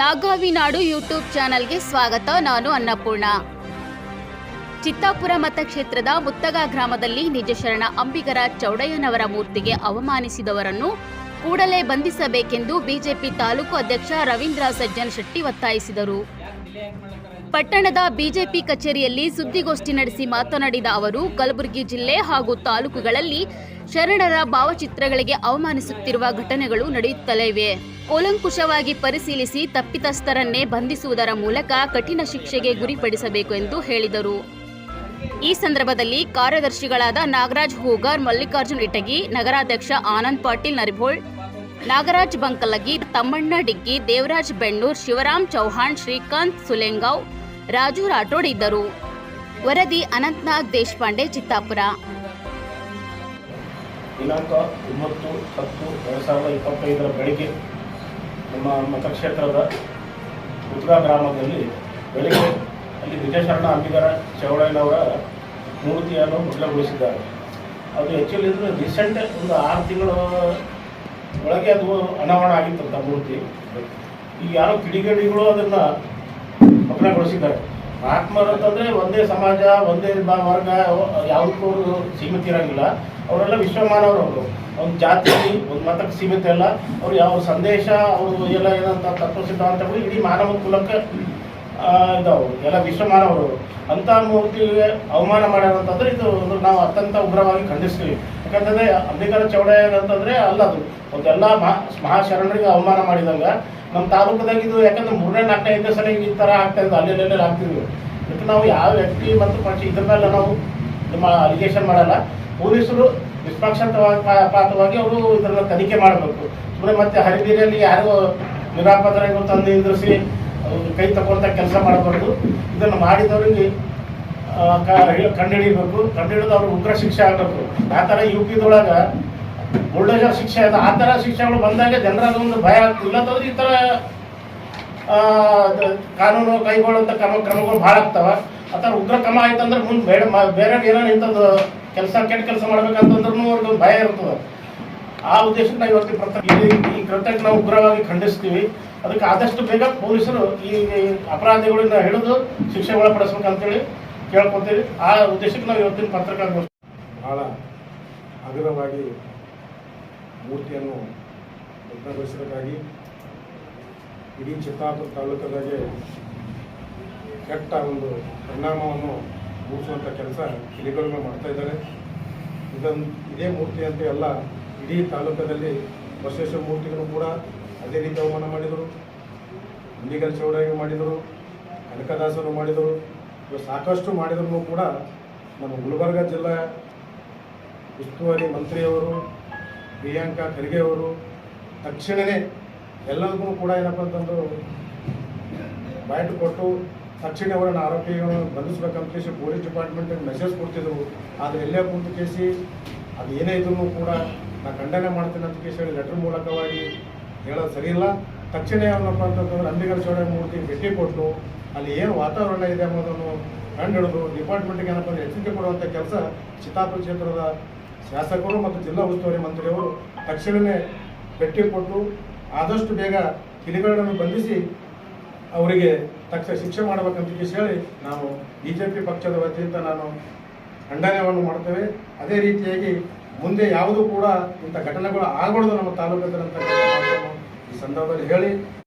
ನಾಗಾವಿ ನಾಡು YouTube ಚಾನಲ್ಗೆ ಸ್ವಾಗತ. ನಾನು ಅನ್ನಪೂರ್ಣ. ಚಿತ್ತಾಪುರ ಮತಕ್ಷೇತ್ರದ ಮುತ್ತಗ ಗ್ರಾಮದಲ್ಲಿ ನಿಜಶರಣ ಅಂಬಿಗರ ಚೌಡಯ್ಯನವರ ಮೂರ್ತಿಗೆ ಅವಮಾನಿಸಿದವರನ್ನು ಕೂಡಲೇ ಬಂಧಿಸಬೇಕೆಂದು ಬಿಜೆಪಿ ತಾಲೂಕು ಅಧ್ಯಕ್ಷ ರವೀಂದ್ರ ಸಜ್ಜನ್ ಶೆಟ್ಟಿ ಒತ್ತಾಯಿಸಿದರು. ಪಟ್ಟಣದ ಬಿಜೆಪಿ ಕಚೇರಿಯಲ್ಲಿ ಸುದ್ದಿಗೋಷ್ಠಿ ನಡೆಸಿ ಮಾತನಾಡಿದ ಅವರು, ಕಲಬುರಗಿ ಜಿಲ್ಲೆ ಹಾಗೂ ತಾಲೂಕುಗಳಲ್ಲಿ ಶರಣರ ಭಾವಚಿತ್ರಗಳಿಗೆ ಅವಮಾನಿಸುತ್ತಿರುವ ಘಟನೆಗಳು ನಡೆಯುತ್ತಲೇ ಇವೆ ಕೂಲಂಕುಷವಾಗಿ ಪರಿಶೀಲಿಸಿ ತಪ್ಪಿತಸ್ಥರನ್ನೇ ಬಂಧಿಸುವುದರ ಮೂಲಕ ಕಠಿಣ ಶಿಕ್ಷೆಗೆ ಗುರಿಪಡಿಸಬೇಕು ಎಂದು ಹೇಳಿದರು. ಈ ಸಂದರ್ಭದಲ್ಲಿ ಕಾರ್ಯದರ್ಶಿಗಳಾದ ನಾಗರಾಜ್ ಹೂಗಾರ್, ಮಲ್ಲಿಕಾರ್ಜುನ್ ಇಟಗಿ, ನಗರಾಧ್ಯಕ್ಷ ಆನಂದ್ ಪಾಟೀಲ್ ನರಿಭೋಳ್ ನಾಗರಾಜ್ ಬಂಕಲಗಿ, ತಮ್ಮಣ್ಣ ಡಿಗ್ಗಿ, ದೇವರಾಜ್ ಬೆಣ್ಣೂರ್, ಶಿವರಾಮ್ ಚೌಹಾಣ್, ಶ್ರೀಕಾಂತ್ ಸುಲೆಂಗಾವ್, ರಾಜು ರಾಠೋಡ್ ಇದ್ದರು. ವರದಿ ಅನಂತ್ನಾಗ್ ದೇಶಪಾಂಡೆ, ಚಿತ್ತಾಪುರ. ದಿನಾಂಕ ಒಂಬತ್ತು ಹತ್ತು ಎರಡು ಸಾವಿರದ ಇಪ್ಪತ್ತೈದರ ಬೆಳಗ್ಗೆ ನಮ್ಮ ಮತಕ್ಷೇತ್ರದ ಉದ್ಗಾ ಗ್ರಾಮದಲ್ಲಿ ಬೆಳಗ್ಗೆ ಅಲ್ಲಿ ವಿಜಯಶರಣ ಅಂಬಿಗರ ಚೌಡಯ್ಯನವರ ಮೂರ್ತಿಯನ್ನು ಮುದ್ರಗೊಳಿಸಿದ್ದಾರೆ ಅದು ಆ್ಯಕ್ಚುಲಿ ಅಂದರೆ ರೀಸೆಂಟ್ ಒಂದು ಆರು ತಿಂಗಳ ಒಳಗೆ ಅದು ಅನಾವರಣ ಆಗಿತ್ತಂತ ಮೂರ್ತಿ. ಈಗ ಯಾರೋ ಕಿಡಿಗೇಡಿಗಳು ಅದನ್ನು ಭಗ್ನಗೊಳಿಸಿದ್ದಾರೆ. ಮಹಾತ್ಮರು ಅಂತಂದರೆ ಒಂದೇ ಸಮಾಜ, ಒಂದೇ ವರ್ಗ ಯಾವುದಕ್ಕೂ ಅವರು ಸೀಮಿತ ಇರಂಗಿಲ್ಲ. ಅವರೆಲ್ಲ ವಿಶ್ವಮಾನವರು ಅವರು ಒಂದು ಜಾತಿ, ಒಂದು ಮತಕ್ಕೆ ಸೀಮಿತ ಅಲ್ಲ. ಅವ್ರು ಯಾವ ಸಂದೇಶ, ಅವರು ಎಲ್ಲ ಏನಂತ ತತ್ವ ಸಿದ್ಧಾಂತಗಳು ಇಡೀ ಮಾನವ ಕುಲಕ್ಕೆ ಆ, ಎಲ್ಲ ವಿಶ್ವಮಾನವರು. ಅಂಥ ಮೂರ್ತಿಗೆ ಅವಮಾನ ಮಾಡ್ಯಾರ ಅಂತಂದ್ರೆ ಇದು ನಾವು ಅತ್ಯಂತ ಉಗ್ರವಾಗಿ ಖಂಡಿಸ್ತೀವಿ. ಯಾಕಂತಂದ್ರೆ ಅಂಬಿಕರ ಚೌಡಯ್ಯ ಅಂತಂದ್ರೆ ಅಲ್ಲ ಅದು ಒಂದೆಲ್ಲ ಮಹಾ ಮಹಾಶರಣರಿಗೆ ಅವಮಾನ ಮಾಡಿದಂಗ ನಮ್ಮ ತಾಲೂಕದಾಗ ಇದು ಯಾಕಂದ್ರೆ ಮೂರನೇ ನಾಲ್ಕನೇ ಐದನೇ ಸಲ ಈ ಥರ ಆಗ್ತಾ ಇದ್ದು ಅಲ್ಲಿ ಆಗ್ತಿದ್ವಿ. ಇದಕ್ಕೆ ನಾವು ಯಾವ ವ್ಯಕ್ತಿ ಮತ್ತು ಪಕ್ಷ ಇದ್ರ ಮೇಲೆ ನಾವು ನಿಮ್ಮ ಅಲಿಗೇಷನ್ ಮಾಡಲ್ಲ. ಪೊಲೀಸರು ನಿಷ್ಪಕ್ಷಪಾತವಾಗಿ ಅವರು ಇದನ್ನ ತನಿಖೆ ಮಾಡಬೇಕು. ಸುಮ್ಮನೆ ಮತ್ತೆ ಹರಿಬೀರಿಯಲ್ಲಿ ಯಾರಿಗೂ ನಿರಾಪದರಾಗಿ ತಂದು ನಿಂದ್ರಿಸಿ ಕೈ ತಗೊಳ್ತ ಕೆಲಸ ಮಾಡಬಾರ್ದು. ಇದನ್ನು ಮಾಡಿದವರಿಗೆ ಕಂಡುಹಿಡಿಬೇಕು ಕಂಡುಹಿಡಿದು ಅವ್ರಿಗೆ ಉಗ್ರ ಶಿಕ್ಷೆ ಆಗಬೇಕು. ಆ ಥರ ಯು ಪಿದೊಳಗೆ ಬುಲ್ಡೋಜರ್ ಶಿಕ್ಷೆ ಆಯ್ತು ಆ ಥರ ಶಿಕ್ಷೆಗಳು ಬಂದಾಗ ಜನರ ಒಂದು ಭಯ ಆಗ್ತದೆ ಇಲ್ಲದ್ರೆ ಈ ಥರ ಕಾನೂನು ಕೈಗೊಳ್ಳುವಂಥ ಕ್ರಮ, ಕ್ರಮಗಳು ಭಾಳ ಆಗ್ತಾವ. ಆ ಥರ ಉಗ್ರ ಕ್ರಮ ಆಯ್ತಂದ್ರೆ ಮುಂದೆ ಬೇಡ ಬೇರೆ ಏನೋ ಇಂಥದ್ದು ಕೆಲಸ, ಕೆಟ್ಟ ಕೆಲಸ ಮಾಡ್ಬೇಕಂತಂದ್ರೂ ಅವ್ರಿಗೆ ಭಯ ಇರ್ತದೆ. ಆ ಉದ್ದೇಶಕ್ಕೆ ನಾವು ಪ್ರತ- ಈ ಕೃತ್ಯಕ್ಕೆ ನಾವು ಉಗ್ರವಾಗಿ ಖಂಡಿಸ್ತೀವಿ. ಅದಕ್ಕೆ ಆದಷ್ಟು ಬೇಗ ಪೊಲೀಸರು ಈ ಅಪರಾಧಿಗಳಿಂದ ಹಿಡಿದು ಶಿಕ್ಷೆ ಒಳಪಡಿಸ್ಬೇಕಂತೇಳಿ ಕೇಳ್ಕೊತೀವಿ. ಆ ಉದ್ದೇಶಕ್ಕೆ ನಾವು ಇವತ್ತಿನ ಪತ್ರಿಕಾಗೋಷ್ಠಿ ಬಹಳ ಅಗಲವಾಗಿ ಮೂರ್ತಿಯನ್ನು ಭಗ್ನಗೊಳಿಸಬೇಕಾಗಿ ಇಡೀ ಚಿತ್ತಾಪುರ ತಾಲೂಕದಾಗೆ ಕೆಟ್ಟ ಒಂದು ಪರಿಣಾಮವನ್ನು ಮೂಡಿಸುವಂಥ ಕೆಲಸ ಕಿಲಿಗಳನ್ನು ಮಾಡ್ತಾ ಇದ್ದಾರೆ. ಇದನ್ನು ಇದೇ ಮೂರ್ತಿ ಅಂತ ಎಲ್ಲ ಇಡೀ ತಾಲೂಕದಲ್ಲಿ ಬಸವೇಶ್ವರ ಮೂರ್ತಿಗಳು ಕೂಡ ಅದೇ ರೀತಿ ಅವಮಾನ ಮಾಡಿದರು. ಅಂಬಿಗರ ಚೌಡಯ್ಯ ಮಾಡಿದರು, ಕನಕದಾಸರು ಮಾಡಿದರು ಇವು ಸಾಕಷ್ಟು ಮಾಡಿದ್ರು ಕೂಡ ನಮ್ಮ ಗುಲ್ಬರ್ಗ ಜಿಲ್ಲಾ ಉಸ್ತುವಾರಿ ಮಂತ್ರಿಯವರು, ಪ್ರಿಯಾಂಕಾ ಖರ್ಗೆ ಅವರು ತಕ್ಷಣವೇ ಎಲ್ಲರಿಗೂ ಕೂಡ ಏನಪ್ಪ ಅಂತಂದು ಬಯಟು ಕೊಟ್ಟು ತಕ್ಷಣ ಅವರನ್ನು ಆರೋಪಿಗಳನ್ನು ಬಂಧಿಸ್ಬೇಕಂತ ಪೊಲೀಸ್ ಡಿಪಾರ್ಟ್ಮೆಂಟಿಗೆ ಮೆಸೇಜ್ ಕೊಡ್ತಿದ್ರು. ಆದರೆ ಎಲ್ಲೇ ಕುಂತು ಕೇಸಿ ಅದು ಏನೇ ಇದ್ರೂ ಕೂಡ ನಾ ಖಂಡನೆ ಮಾಡ್ತೀನಿ ಅಂತ ಕೇಸಿ ಲೆಟರ್ ಮೂಲಕವಾಗಿ ಹೇಳೋದು ಸರಿಯಿಲ್ಲ. ತಕ್ಷಣ ಏನಪ್ಪ ಅಂತಂದ್ರೆ ಅಂಬಿಗರ ಚೌಡಯ್ಯ ಮೂರ್ತಿ ಭೇಟಿ ಕೊಟ್ಟು ಅಲ್ಲಿ ಏನು ವಾತಾವರಣ ಇದೆ ಅನ್ನೋದನ್ನು ಕಂಡು ಹಿಡಿದು ಡಿಪಾರ್ಟ್ಮೆಂಟ್ಗೆ ಏನಪ್ಪ ಅಂದ್ರೆ ಎಚ್ಚರಿಕೆ ಕೊಡುವಂಥ ಕೆಲಸ ಚಿತ್ತಾಪುರ ಕ್ಷೇತ್ರದ ಶಾಸಕರು ಮತ್ತು ಜಿಲ್ಲಾ ಉಸ್ತುವಾರಿ ಮಂತ್ರಿಯವರು ತಕ್ಷಣವೇ ಭೇಟಿ ಕೊಟ್ಟು ಆದಷ್ಟು ಬೇಗ ಕಿಡಿಗಳನ್ನು ಬಂಧಿಸಿ ಅವರಿಗೆ ತಕ್ಷಣ ಶಿಕ್ಷೆ ಮಾಡಬೇಕಂತ ಹೇಳಿ ನಾವು ಬಿ ಜೆ ಪಿ ಪಕ್ಷದ ವತಿಯಿಂದ ನಾನು ಖಂಡನೆಯನ್ನು ಮಾಡ್ತೇವೆ. ಅದೇ ರೀತಿಯಾಗಿ ಮುಂದೆ ಯಾವುದು ಕೂಡ ಇಂಥ ಘಟನೆಗಳು ಆಗಬಾರ್ದು ನಮ್ಮ ತಾಲೂಕದಂತ ಈ ಸಂದರ್ಭದಲ್ಲಿ ಹೇಳಿ.